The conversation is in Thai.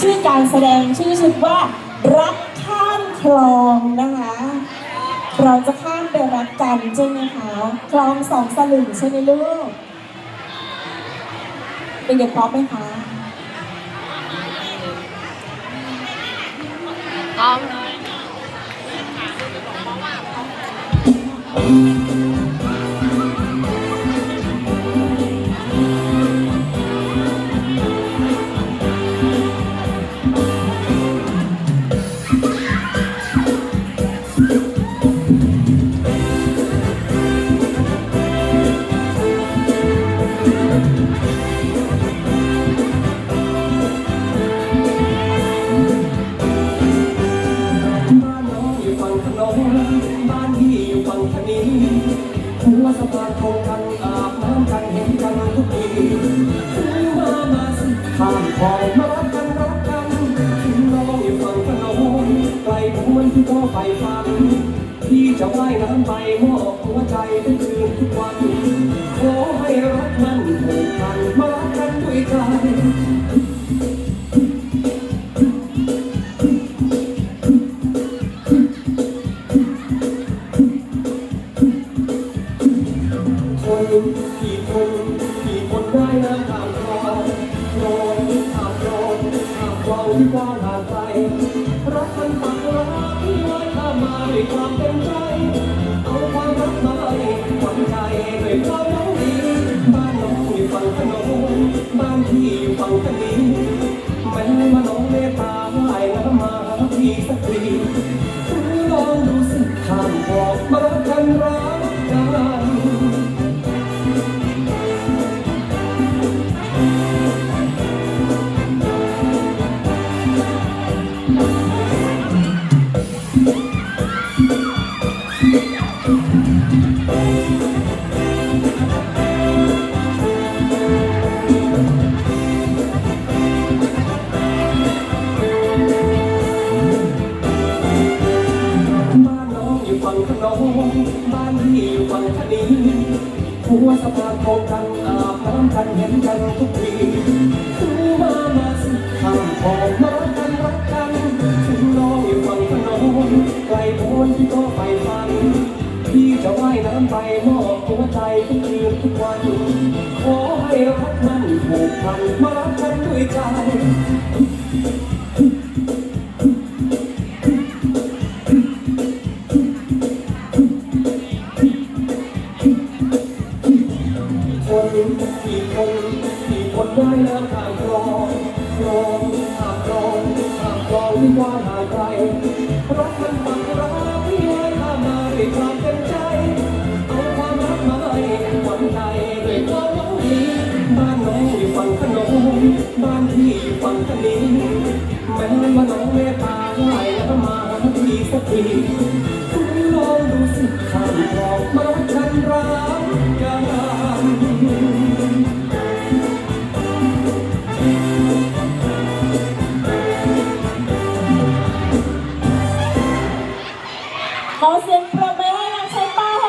ชื่อการแสดงชื่อชุดว่า รักข้ามคลองนะคะ เราจะข้ามไปรักกันใช่ไหมคะคลองสองสลึงใช่ไหมลูกเป็นเด็กพร้อมไหมคะพร้อม หัวสะพานโคงกันอาบน้ำกันเห็นกันทุกทีถึงมามาสิข้ามคลองมารักกันรักกันถึงน้องอยู่ฝั่งถนนไกลพ้นที่พ่อไปฟังพี่จะว่ายน้ำไปมอบหัวใจเป็นคืนทุกวันามคลองที่กว้างห่างไกลรักกันปักรักที่ไว้ข้ามมาด้วยความเต็มใจเอาความรักมาให้หวังใจด้วยความน้ดีบ้านน้องอยู่ฝั่งถนนบ้านพี่ หัวสะพานโคงกันอาบน้ำกันเห็นกันทุกทีคือมามาสิข้ามคลองมารักกันรักกันถึงน้องอยู่ฝั่งถนนไกลโพ้นที่ก็ไปฟังพี่จะว่ายน้ำไปมอบหัวใจทุกคืนทุกวันขอให้รักมันผูกพันมารักกันด้วยใจ คนได้น้ำข้ามคลองคลองข้ามคลองข้ามคลองที่ว่าหายไปรักมันบังรักที่ไว้ข้ามาด้วยความเต็มใจ เอาความรักมาให้หวังใจด้วยความหวังดีบ้านน้องอยู่ฝั่งขนมบ้านพี่อยู่ฝั่งทะเลแม้ว่าน้องเมตตา